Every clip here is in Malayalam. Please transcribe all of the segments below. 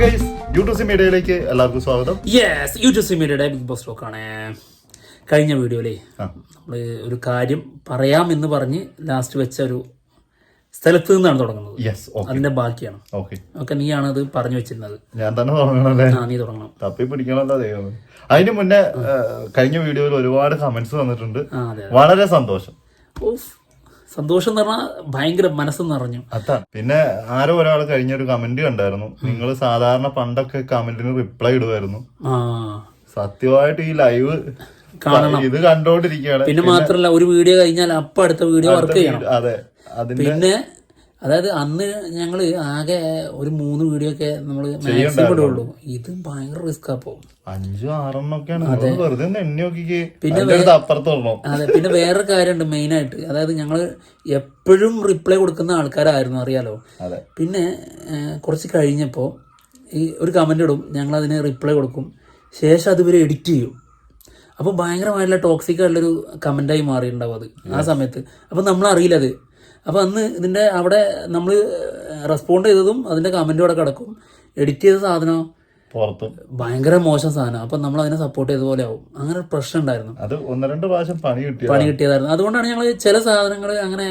ഗൈസ് യൂട്യൂബ് മീഡിയയിലേക്ക് എല്ലാവർക്കും സ്വാഗതം. യെസ് യൂട്യൂബ് മീഡിയയുടെ ബിഗ് ബോസ് ടോക്കാണ് കഴിഞ്ഞ വീഡിയോയിലേ. നമ്മൾ ഒരു കാര്യം പറയാം എന്ന് പറഞ്ഞ് ലാസ്റ്റ് വെച്ച ഒരു സ്ഥലത്ത് നിന്നാണ് തുടങ്ങുന്നത്. യെസ് ഓക്കെ അതിന്റെ ബാക്കിയാണ്. ഓക്കെ ഒക്കെ നീയാണ് അത് പറഞ്ഞു വെച്ചിരുന്നത്. ഞാൻ തന്നെ തുടങ്ങണല്ലേ? ആ നീ തുടങ്ങണം. തപ്പി പിടിക്കണല്ലോ ദൈവം അതിന് മുന്നേ കഴിഞ്ഞ വീഡിയോയിൽ ഒരുപാട് കമന്റ്സ് വന്നിട്ടുണ്ട്. വളരെ സന്തോഷം. ഓഫ് സന്തോഷം എന്ന് പറഞ്ഞാൽ ഭയങ്കര മനസ്സ് നിറഞ്ഞു. അതാ. പിന്നെ ആരോ ഒരാൾ കഴിഞ്ഞൊരു കമന്റ് കണ്ടായിരുന്നു. നിങ്ങൾ സാധാരണ പണ്ടൊക്കെ കമന്റിന് റിപ്ലൈ ഇടുമായിരുന്നു ആ. സത്യമായിട്ട് ഈ ലൈവ് കാണണം. ഇത് കണ്ടോണ്ടിരിക്കുകയാണ്. പിന്നെ മാത്രല്ല ഒരു വീഡിയോ കഴിഞ്ഞാൽ അപ്പൊ അടുത്ത വീഡിയോ വർക്ക് ചെയ്യണം. അതെ. അതിന്റെ പിന്നെ അതായത് അന്ന് ഞങ്ങൾ ആകെ ഒരു മൂന്ന് വീഡിയോ ഒക്കെ നമ്മൾ മാക്സിമം ഇടുള്ളൂ. ഇത് ഭയങ്കര റിസ്ക് അപ്പോ അഞ്ചും അടുത്ത് അതെ. പിന്നെ വേറൊരു കാര്യമുണ്ട് മെയിനായിട്ട്. അതായത് ഞങ്ങൾ എപ്പോഴും റിപ്ലൈ കൊടുക്കുന്ന ആൾക്കാരായിരുന്നു അറിയാലോ? പിന്നെ കുറച്ച് കഴിഞ്ഞപ്പോ ഈ ഒരു കമന്റ് ഇടും. ഞങ്ങൾ അതിന് റിപ്ലൈ കൊടുക്കും. ശേഷം അത് ഇവർ എഡിറ്റ് ചെയ്യും. അപ്പോൾ ഭയങ്കരമായിട്ടുള്ള ടോക്സിക് ആയിട്ടുള്ളൊരു കമന്റായി മാറിയിട്ടുണ്ടാവും അത്. ആ സമയത്ത്. അപ്പോൾ നമ്മൾ അറിയില്ല അത്. അപ്പോൾ അന്ന് ഇതിന്റെ അവിടെ നമ്മൾ റെസ്പോണ്ട് ചെയ്തതും അതിന്റെ കമന്റും അവിടെ കിടക്കും. എഡിറ്റ് ചെയ്ത സാധനം പുറത്ത്. ഭയങ്കര മോശം സാധനം. അപ്പം നമ്മൾ അതിനെ സപ്പോർട്ട് ചെയ്ത പോലെ ആവും. അങ്ങനെ ഒരു പ്രശ്നം ഉണ്ടായിരുന്നു. അത് ഒന്ന് രണ്ട് പ്രാവശ്യം പണി കിട്ടിയ പണി കിട്ടിയതായിരുന്നു. അതുകൊണ്ടാണ് ഞങ്ങൾ ചില സാധനങ്ങൾ അങ്ങനെ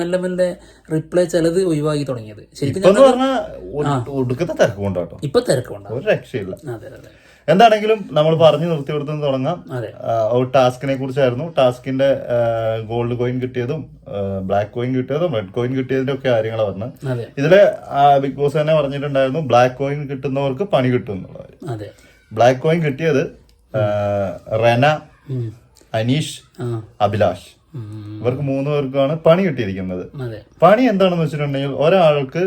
മെല്ലെ മെല്ലെ റിപ്ലൈ ചിലത് ഒഴിവാക്കി തുടങ്ങിയത്. ശരിക്കും ഇപ്പൊ പറഞ്ഞാൽ ഒടുക്കത്തെ തിരക്ക് കൊണ്ടാട്ടോ ഇപ്പൊ തിരക്കുണ്ട ഒരു രക്ഷയില്ല. അതെ അതെ. എന്താണെങ്കിലും നമ്മൾ പറഞ്ഞു നിർത്തി കൊടുത്തു തുടങ്ങാം. ടാസ്കിനെ കുറിച്ചായിരുന്നു. ടാസ്കിന്റെ ഗോൾഡ് കോയിൻ കിട്ടിയതും ബ്ലാക്ക് കോയിൻ കിട്ടിയതും റെഡ് കോയിൻ കിട്ടിയതിന്റെ ഒക്കെ കാര്യങ്ങൾ പറഞ്ഞു ഇതിൽ ബിഗ് ബോസ് തന്നെ പറഞ്ഞിട്ടുണ്ടായിരുന്നു ബ്ലാക്ക് കോയിൻ കിട്ടുന്നവർക്ക് പണി കിട്ടും ബ്ലാക്ക് കോയിൻ കിട്ടിയത് റെന അനീഷ് അഭിലാഷ്. ഇവർക്ക് മൂന്ന് പേർക്കാണ് പണി കിട്ടിയിരിക്കുന്നത്. പണി എന്താണെന്ന് വെച്ചിട്ടുണ്ടെങ്കിൽ ഒരാൾക്ക്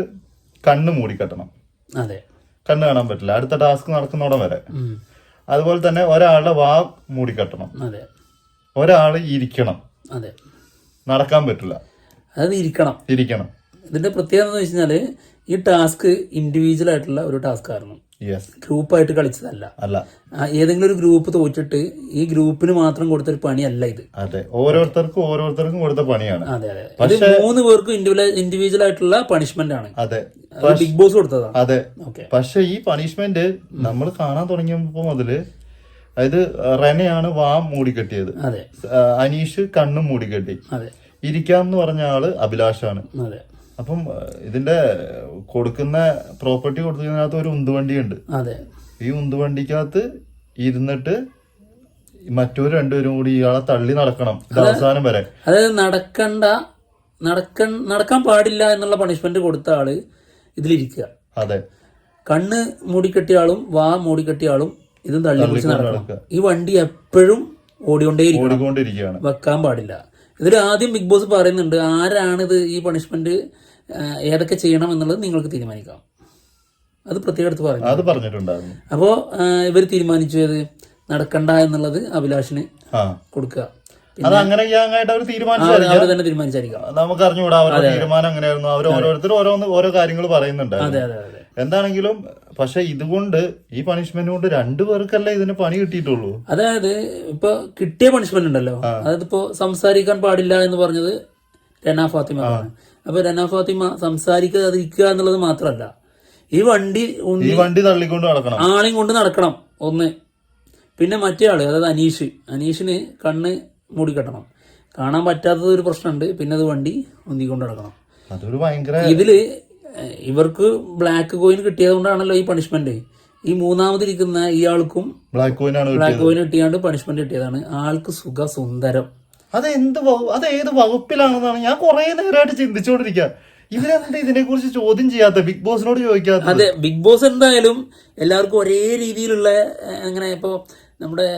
കണ്ണ് മൂടിക്കെട്ടണം. അതെ. കണ്ണ് കാണാൻ പറ്റില്ല. അടുത്ത ടാസ്ക് നടക്കുന്നോടം വരെ. അതുപോലെ തന്നെ ഒരാളുടെ വാ മൂടിക്കെട്ടണം. അതെ. ഒരാൾ ഇരിക്കണം. അതെ. നടക്കാൻ പറ്റില്ല. ഇരിക്കണം. ഇരിക്കണം. ഇതിന്റെ പ്രത്യേകത എന്ന് വെച്ച് കഴിഞ്ഞാൽ ഈ ടാസ്ക് ഇൻഡിവിജ്വൽ ആയിട്ടുള്ള ഒരു ടാസ്ക് ആയിരുന്നു. ഗ്രൂപ്പായിട്ട് കളിച്ചതല്ല. അല്ല. ഏതെങ്കിലും ഒരു ഗ്രൂപ്പ് തോറ്റിട്ട് ഈ ഗ്രൂപ്പിന് മാത്രം കൊടുത്തൊരു പണിയല്ല ഇത്. അതെ. ഓരോരുത്തർക്കും ഓരോരുത്തർക്കും കൊടുത്ത പണിയാണ്. അതെ അതെ. ഇത് മൂന്ന് പേർക്കും ഇൻഡിവിജ്വൽ ആയിട്ടുള്ള പണിഷ്മെന്റ് ആണ്. അതെ. ബിഗ് ബോസ് കൊടുത്തതാണ് അതെ. ഓക്കെ പക്ഷെ ഈ പണിഷ്മെന്റ് നമ്മൾ കാണാൻ തുടങ്ങിയപ്പോ മുതൽ അതായത് റെനയാണ് വാ മൂടിക്കെട്ടിയത്. അതെ. അനീഷ് കണ്ണും മൂടിക്കെട്ടി. അതെ. ഇരിക്കാന്ന് പറഞ്ഞ ആൾ അഭിലാഷാണ്. അതെ. അപ്പം ഇതിന്റെ കൊടുക്കുന്ന പ്രോപ്പർട്ടി കൊടുത്തതിനകത്ത് ഒരു ഉന്തുവണ്ടിയുണ്ട്. അതെ. ഈ ഉന്തുവണ്ടിക്കകത്ത് ഇരുന്നിട്ട് മറ്റൊരു രണ്ടുപേരും കൂടി ഇയാളെ തള്ളി നടക്കണം. ഇത് അവസാനം വരെ. അതായത് നടക്കണ്ട നടക്ക നടക്കാൻ പാടില്ല എന്നുള്ള പണിഷ്മെന്റ് കൊടുത്ത ആൾ ഇതിലിരിക്കുക അതെ. കണ്ണ് മൂടിക്കെട്ടിയ ആളും വാ മൂടിക്കെട്ടിയ ആളും ഇതും തള്ളി പിടിച്ച് നടക്കണം. നടക്കുക. ഈ വണ്ടി എപ്പോഴും ഓടിക്കൊണ്ടേ ഓടിക്കൊണ്ടിരിക്കുകയാണ്. വെക്കാൻ പാടില്ല. ഇതിൽ ആദ്യം ബിഗ് ബോസ് പറയുന്നുണ്ട് ആരാണിത് ഈ പണിഷ്മെന്റ് ഏതൊക്കെ ചെയ്യണം എന്നുള്ളത് നിങ്ങൾക്ക് തീരുമാനിക്കാം. അത് പ്രത്യേകം എടുത്ത് പറഞ്ഞു അത് പറഞ്ഞിട്ടുണ്ടായിരുന്നു. അപ്പോൾ ഇവർ തീരുമാനിച്ചു അത് നടക്കണ്ട എന്നുള്ളത് അഭിലാഷിന് കൊടുക്കുക. അത് അങ്ങനെ ചെയ്യാനായിട്ട് അവർ തീരുമാനിച്ചു അവർ തന്നെ തീരുമാനിച്ചായിരിക്കും നമുക്ക് അറിഞ്ഞുകൂടാ അവരുടെ തീരുമാനം അങ്ങനെയായിരുന്നു. അവർ ഓരോരുത്തരും ഓരോന്ന് ഓരോ കാര്യങ്ങൾ പറയുന്നുണ്ട് എന്താണെങ്കിലും പക്ഷെ ഇതുകൊണ്ട് ഈ പണിഷ്മെന്റ് കൊണ്ട് രണ്ടു പേർക്കല്ലേ ഇതിന് പണി കിട്ടിയിട്ടുള്ളൂ? അതായത് ഇപ്പൊ കിട്ടിയ പണിഷ്മെന്റ് ഉണ്ടല്ലോ. അതായത് ഇപ്പോ സംസാരിക്കാൻ പാടില്ല എന്ന് പറഞ്ഞത് രന ഫാത്തിമ അപ്പൊ രന ഫാത്തിമ സംസാരിക്കാതിരിക്കുക എന്നുള്ളത് മാത്രമല്ല ഈ വണ്ടി ഈ വണ്ടി തള്ളിക്കൊണ്ട് നടക്കണം. ആളെയും കൊണ്ട് നടക്കണം ഒന്ന്. പിന്നെ മറ്റേ ആൾ അതായത് അനീഷ്. അനീഷിന് കണ്ണ് മൂടിക്കെട്ടണം കാണാൻ പറ്റാത്തത് ഒരു പ്രശ്നമുണ്ട്. പിന്നെ അത് വണ്ടി ഒന്നിക്കൊണ്ട് നടക്കണം. അതൊരു ഭയങ്കര ഇതിൽ ഇവർക്ക് ബ്ലാക്ക് കോയിൻ കിട്ടിയത് കൊണ്ടാണല്ലോ ഈ പണിഷ്മെന്റ് ഈ മൂന്നാമതിരിക്കുന്ന ഇയാൾക്കും ബ്ലാക്ക് കോയിൻ ആണ് ബ്ലാക്ക് കോയിൻ കിട്ടിയാണ്ട് പണിഷ്മെന്റ് കിട്ടിയതാണ്. ആൾക്ക് സുഖ സുന്ദരം അത് എന്ത് അത് ഏത് വകുപ്പിലാണെന്നാണ് ഞാൻ കുറെ നേരമായിട്ട് ചിന്തിച്ചുകൊണ്ടിരിക്കുക ഇവരെന്താ ഇതിനെ കുറിച്ച് ചോദ്യം ചെയ്യാത്ത? ബിഗ് ബോസിനോട് ചോദിക്കാത്ത അതെ ബിഗ് ബോസ് എന്തായാലും എല്ലാവർക്കും ഒരേ രീതിയിലുള്ള അങ്ങനെ ഇപ്പോ നമ്മുടെ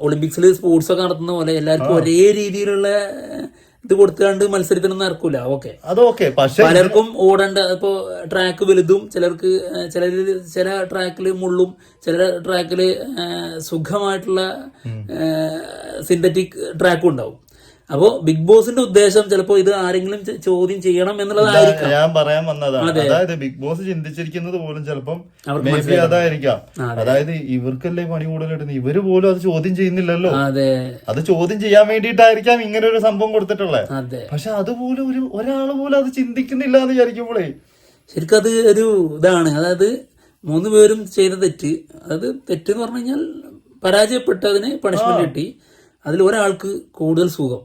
ഒളിമ്പിക്സിൽ സ്പോർട്സ് ഒക്കെ നടത്തുന്ന പോലെ എല്ലാവർക്കും ഒരേ രീതിയിലുള്ള ഇത് കൊടുത്തുകൊണ്ട് മത്സരത്തിനൊന്നും നടക്കൂല. ഓക്കെ. അതൊക്കെ പക്ഷെ പലർക്കും ഓടേണ്ട ഇപ്പോ ട്രാക്ക് വലുതും ചിലർക്ക് ചില ചില ട്രാക്കിൽ മുള്ളും ചില ട്രാക്കിൽ സുഖമായിട്ടുള്ള സിന്തറ്റിക് ട്രാക്കും ഉണ്ടാവും. അപ്പോൾ ബിഗ് ബോസിന്റെ ഉദ്ദേശം ചിലപ്പോ ഇത് ആരെങ്കിലും ചോദ്യം ചെയ്യണം എന്നുള്ളതായിരിക്കും. ഞാൻ പറയാൻ വന്നതാണ്. അതായത് ബിഗ് ബോസ് ചിന്തിച്ചിരിക്കുന്നത് പോലും ചിലപ്പം അതായിരിക്കാം. അതായത് ഇവർക്കല്ലേ പണി കൂടുതലായിട്ട് ഇവർ പോലും അത് ചോദ്യം ചെയ്യുന്നില്ലല്ലോ. അതെ. അത് ചോദ്യം ചെയ്യാൻ വേണ്ടിയിട്ടായിരിക്കാം ഇങ്ങനെ ഒരു സംഭവം കൊടുത്തിട്ടുള്ളത് അതെ. പക്ഷെ അതുപോലും ഒരു ഒരാൾ പോലും അത് ചിന്തിക്കുന്നില്ല എന്ന് വിചാരിക്കുമ്പോഴേ ശരിക്കും അത് ഒരു ഇതാണ്. അതായത് മൂന്ന് പേരും ചെയ്ത തെറ്റ് അതായത് തെറ്റ് എന്ന് പറഞ്ഞു കഴിഞ്ഞാൽ പരാജയപ്പെട്ടതിന് പണിഷ്മെന്റ് കിട്ടി. അതിൽ ഒരാൾക്ക് കൂടുതൽ സുഖം.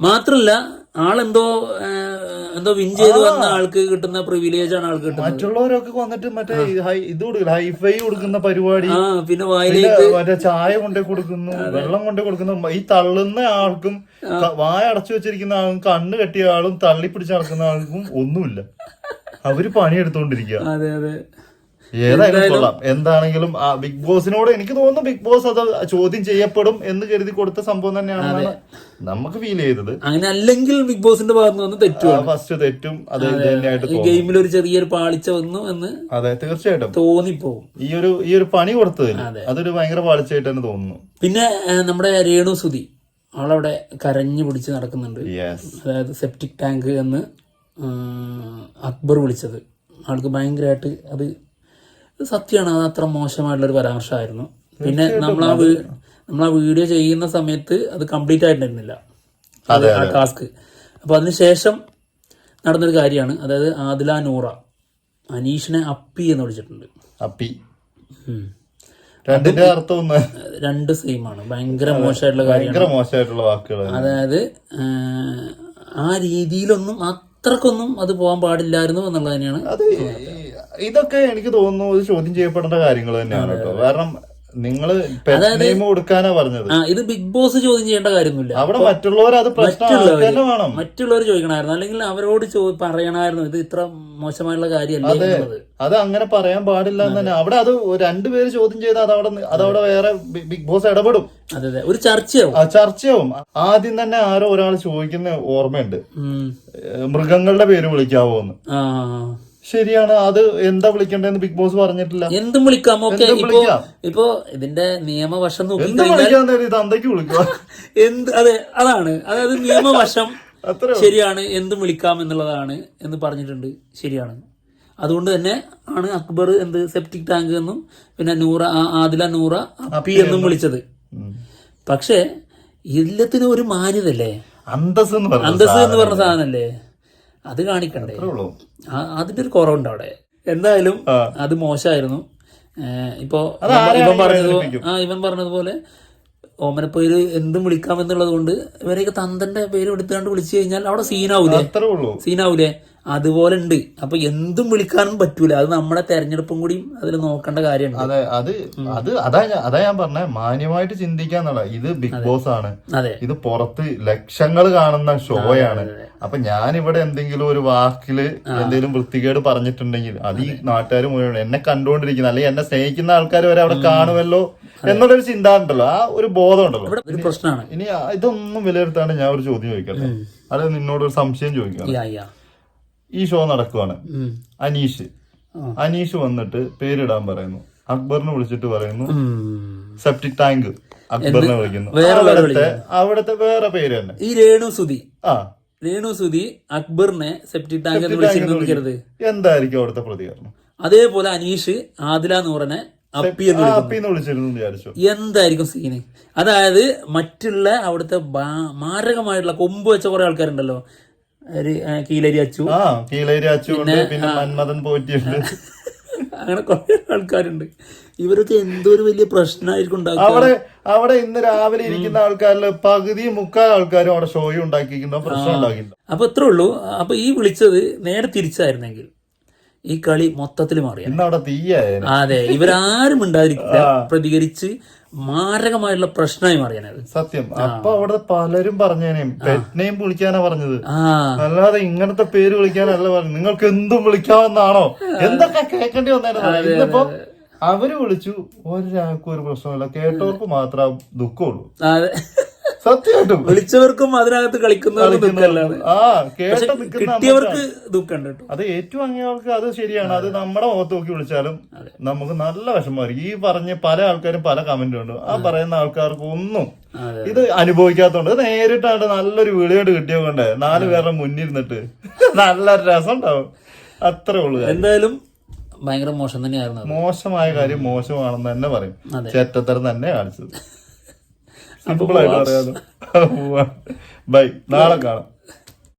മാത്രല്ല ആളെന്തോ എന്തോ വിൻ ചെയ്ത് വന്ന ആൾക്ക് കിട്ടുന്ന പ്രിവിലേജ് ആണ് ആൾക്ക് കിട്ടുന്നത്. മറ്റുള്ളവരൊക്കെ വന്നിട്ട് മറ്റേ ഇത് കൊടുക്കില്ല? ഹൈഫൈ കൊടുക്കുന്ന പരിപാടി. ആ പിന്നെ വായിലേക്ക് മറ്റേ ചായ കൊണ്ടേ കൊടുക്കുന്നു വെള്ളം കൊണ്ടേ കൊടുക്കുന്നു. ഈ തള്ളുന്ന ആൾക്കും വായ അടച്ചു വെച്ചിരിക്കുന്ന ആളും കണ്ണ് കെട്ടിയ ആളും തള്ളി പിടിച്ച് നടക്കുന്ന ആൾക്കും ഒന്നുമില്ല. അവർ പണിയെടുത്തോണ്ടിരിക്കുക അതെ അതെ. ഏതായാലും കൊള്ളാം. എന്താണെങ്കിലും ആ ബിഗ് ബോസിനോട് എനിക്ക് തോന്നുന്നു ബിഗ് ബോസ് അത് ചോദ്യം ചെയ്യപ്പെടും എന്ന് കരുതി കൊടുത്ത സംഭവം തന്നെയാണ് നമുക്ക് ഫീൽ ചെയ്തത്. അങ്ങനെ അല്ലെങ്കിൽ ബിഗ് ബോസിന്റെ ഭാഗത്ത് നിന്ന് തെറ്റു ഫസ്റ്റ് തെറ്റും അത് തന്നെയായിട്ട് തോന്നും. ഗെയിമിൽ ഒരു ചെറിയൊരു പാളിച്ച വന്നു എന്ന് അതെ തീർച്ചയായിട്ടും. തോന്നിപ്പോവും. ഈ ഒരു ഈ ഒരു പണി കൊടുത്തതിൽ അതൊരു ഭയങ്കര പാളിച്ചായിട്ട് തന്നെ തോന്നുന്നു. പിന്നെ നമ്മുടെ രേണു സുതി അവളവിടെ കരഞ്ഞു പിടിച്ച് നടക്കുന്നുണ്ട്. അതായത് സെപ്റ്റിക് ടാങ്ക് എന്ന് അക്ബർ വിളിച്ചത്. ആൾക്ക് ഭയങ്കരമായിട്ട് അത് സത്യമാണ് അത് അത്ര മോശമായിട്ടുള്ളൊരു പരാമർശമായിരുന്നു. പിന്നെ നമ്മൾ ആ വീ നമ്മൾ ആ വീഡിയോ ചെയ്യുന്ന സമയത്ത് അത് കംപ്ലീറ്റ് ആയിട്ടുണ്ടായിരുന്നില്ല. അത് ആ ടാസ്ക് അപ്പോൾ അതിനുശേഷം നടന്നൊരു കാര്യമാണ്. അതായത് ആദില നൂറ അനീഷിനെ അപ്പി എന്ന് വിളിച്ചിട്ടുണ്ട്. അപ്പി. രണ്ടിന്റെ അർത്ഥം ഒന്ന്. രണ്ട് സെയിമാണ് ഭയങ്കര മോശമായിട്ടുള്ള കാര്യമാണ്. ഭയങ്കര മോശമായിട്ടുള്ള വാക്കുകൾ അതായത് ആ, രീതിയിലൊന്നും അത്രക്കൊന്നും അത് പോകാൻ പാടില്ലായിരുന്നു എന്നുള്ളത് തന്നെയാണ് ഇതൊക്കെ എനിക്ക് തോന്നുന്നു ഒരു ചോദ്യം ചെയ്യപ്പെടേണ്ട കാര്യങ്ങൾ തന്നെയാണ് കേട്ടോ. കാരണം നിങ്ങൾ കൊടുക്കാനാ പറഞ്ഞത്. ഇത് ബിഗ് ബോസ് ചോദ്യം ചെയ്യേണ്ട കാര്യമൊന്നുമില്ല. അവിടെ മറ്റുള്ളവർ അത് വേണം. മറ്റുള്ളവർ ചോദിക്കണമായിരുന്നു. അല്ലെങ്കിൽ അവരോട് പറയണമായിരുന്നു ഇത് ഇത്ര മോശമായുള്ള കാര്യമല്ല അത് അങ്ങനെ പറയാൻ പാടില്ല എന്ന് തന്നെ. അവിടെ അത് രണ്ടുപേര് ചോദ്യം ചെയ്താൽ അതവിടെ അതവിടെ വേറെ ബിഗ് ബോസ് ഇടപെടും. അതെ അതെ. ഒരു ചർച്ചയാവും. ചർച്ചയാവും. ആദ്യം തന്നെ ആരോ ഒരാൾ ചോദിക്കുന്ന ഓർമ്മയുണ്ട്. മൃഗങ്ങളുടെ പേര് വിളിക്കാവോ എന്ന്. ആ. ശരിയാണ്. അത് എന്താ വിളിക്കണ്ടെന്ന് ബിഗ് ബോസ് പറഞ്ഞിട്ടില്ല. എന്തും വിളിക്കാം. ഓക്കെ ഇപ്പോ ഇപ്പോ ഇതിന്റെ നിയമവശം നോക്കി എന്താ അതെ അതാണ്. അതായത് നിയമവശം ശരിയാണ് എന്തും വിളിക്കാം എന്നുള്ളതാണ് എന്ന് പറഞ്ഞിട്ടുണ്ട്. ശരിയാണ്. അതുകൊണ്ട് തന്നെ ആണ് അക്ബർ എന്ത് സെപ്റ്റിക് ടാങ്ക് എന്നും പിന്നെ നൂറ ആദില നൂറ അപ്പി എന്നും വിളിച്ചത്. പക്ഷെ എല്ലാത്തിനും ഒരു മാന്യതല്ലേ അന്തസ് എന്ന് പറഞ്ഞ സാധനല്ലേ? അത് കാണിക്കണ്ടേ? അതിന്റെ ഒരു കുറവുണ്ട് അവിടെ. എന്തായാലും അത് മോശമായിരുന്നു. ഇപ്പോ ഇവൻ പറഞ്ഞത് ആ ഇവൻ പറഞ്ഞതുപോലെ ഓമനപ്പേര് എന്തും വിളിക്കാം എന്നുള്ളത് കൊണ്ട് ഇവരെയൊക്കെ തന്തന്റെ പേര് എടുത്തുകൊണ്ട് വിളിച്ചു കഴിഞ്ഞാൽ അവിടെ സീനാവൂലേ സീനാവൂലേ അതുപോലെ ഉണ്ട് അപ്പൊ എന്തും വിളിക്കാനും പറ്റൂല. അത് നമ്മുടെ തെരഞ്ഞെടുപ്പും കൂടി അതിൽ നോക്കേണ്ട കാര്യമാണ് അതെ അത് അത് അതാ ഞാൻ അതാ ഞാൻ പറഞ്ഞ. മാന്യമായിട്ട് ചിന്തിക്കാന്നുള്ള ഇത് ബിഗ് ബോസ് ആണ്. അതെ. ഇത് പുറത്ത് ലക്ഷങ്ങൾ കാണുന്ന ഷോയാണ് അപ്പൊ ഞാൻ ഇവിടെ എന്തെങ്കിലും ഒരു വാക്കിൽ എന്തെങ്കിലും വൃത്തികേട് പറഞ്ഞിട്ടുണ്ടെങ്കിൽ അത് ഈ നാട്ടുകാർ മുഴുവൻ എന്നെ കണ്ടുകൊണ്ടിരിക്കുന്ന അല്ലെങ്കിൽ എന്നെ സ്നേഹിക്കുന്ന ആൾക്കാർ വരെ അവിടെ കാണുമല്ലോ എന്നുള്ളൊരു ചിന്ത ഉണ്ടല്ലോ ആ ഒരു ബോധം ഉണ്ടല്ലോ ഒരു പ്രശ്നമാണ്. ഇനി ഇതൊന്നും വിലയിരുത്താണ്ട് ഞാൻ ഒരു ചോദ്യം ചോദിക്കട്ടെ. അത് നിന്നോട് ഒരു സംശയം ചോദിക്കാം. ഈ ഷോ നടക്കുവാണ്. അനീഷ്. അനീഷ് വന്നിട്ട് പേരിടാൻ പറയുന്നു. അക്ബറിനെ വിളിച്ചിട്ട് പറയുന്നു. സെപ്റ്റിക് ടാങ്ക് അക്ബറിനെ വിളിക്കുന്നു. അവിടത്തെ വേറെ പേര് തന്നെ. ഈ രേണു സുതി ആ. രേണു സുതി അക്ബറിനെ സെപ്റ്റിക് ടാങ്ക് എന്ന് വിളിച്ചിരുന്നത് എന്തായിരിക്കും അവിടുത്തെ പ്രതികരണം? അതേപോലെ അനീഷ് ആദില നൂറിനെ അപ്പി എന്ന് വിളിച്ചിരുന്നു വിചാരിച്ചു. എന്തായിരിക്കും സീന്? അതായത് മറ്റുള്ള അവിടുത്തെ മാരകമായിട്ടുള്ള കൊമ്പ് വെച്ച കുറെ ആൾക്കാരുണ്ടല്ലോ. കീലരി അച്ചു. ആ കീലേരി അച്ചുണ്ട് പിന്നെ മന്മഥൻ പോറ്റിയുണ്ട്. അങ്ങനെ കുറെ ആൾക്കാരുണ്ട്. ഇവരൊക്കെ എന്തോ ഒരു വലിയ പ്രശ്നമായിരിക്കും അവിടെ അവിടെ ഇന്ന് രാവിലെ ഇരിക്കുന്ന ആൾക്കാരിൽ പകുതി മുക്കാൽ ആൾക്കാരും അവിടെ ഷോയും ഉണ്ടാക്കിയിരിക്കുന്ന. പ്രശ്നം ഉണ്ടാക്കിയിട്ടുണ്ട്. അപ്പൊ ഇത്രേ ഉള്ളൂ. അപ്പൊ ഈ വിളിച്ചത് നേരെ തിരിച്ചായിരുന്നെങ്കിൽ. ഈ കളി മൊത്തത്തിൽ മാറിയാണ് അതെ ഇവരാരും ഉണ്ടായിരിക്കില്ല പ്രതികരിച്ച് മാരകമായിട്ടുള്ള പ്രശ്നമായി മാറിയാണ് സത്യം. അപ്പൊ അവിടെ പലരും പറഞ്ഞേനേം പെറ്റിനെയും വിളിക്കാനാ പറഞ്ഞത്. അല്ലാതെ ഇങ്ങനത്തെ പേര് വിളിക്കാനല്ല പറഞ്ഞു നിങ്ങൾക്ക് എന്തും വിളിക്കാമെന്നാണോ എന്തൊക്കെ കേൾക്കേണ്ടി വന്നേരം ഇന്നിപ്പോ അവർ വിളിച്ചു ഒരാൾക്കും ഒരു പ്രശ്നമില്ല കേട്ടവർക്ക് മാത്രമേ ദുഃഖമുള്ളൂ. സത്യമായിട്ടും. വിളിച്ചവർക്കും അതിനകത്ത് കളിക്കുന്നവർക്കും ദുഃഖമല്ലാതെ. ആ കേട്ട കിട്ടിയവർക്ക് കേട്ടോ. അത് ഏറ്റവും അങ്ങേവർക്ക് അത് ശരിയാണ്. അത് നമ്മുടെ മുഖത്ത് നോക്കി വിളിച്ചാലും നമുക്ക് നല്ല വിഷമമായിരിക്കും ഈ പറഞ്ഞ പല ആൾക്കാരും പല കമന്റും ഉണ്ട്. ആ പറയുന്ന ആൾക്കാർക്ക് ഒന്നും ഇത് അനുഭവിക്കാത്തോണ്ട് നേരിട്ടാണ്ട് നല്ലൊരു വിളിയോട് കിട്ടിയ കൊണ്ട് നാല് പേരുടെ മുന്നിരുന്നിട്ട് നല്ല രസം ഉണ്ടാവും അത്രേ ഉള്ളൂ എന്തായാലും ഭയങ്കര മോശം തന്നെയായിരുന്നു മോശമായ കാര്യം മോശമാണെന്ന് തന്നെ പറയും. ചേറ്റത്തരം തന്നെ കാണിച്ചത്. സിമ്പിൾ ആയിട്ട് പറയാതെ ബൈ. നാളെ കാണാം.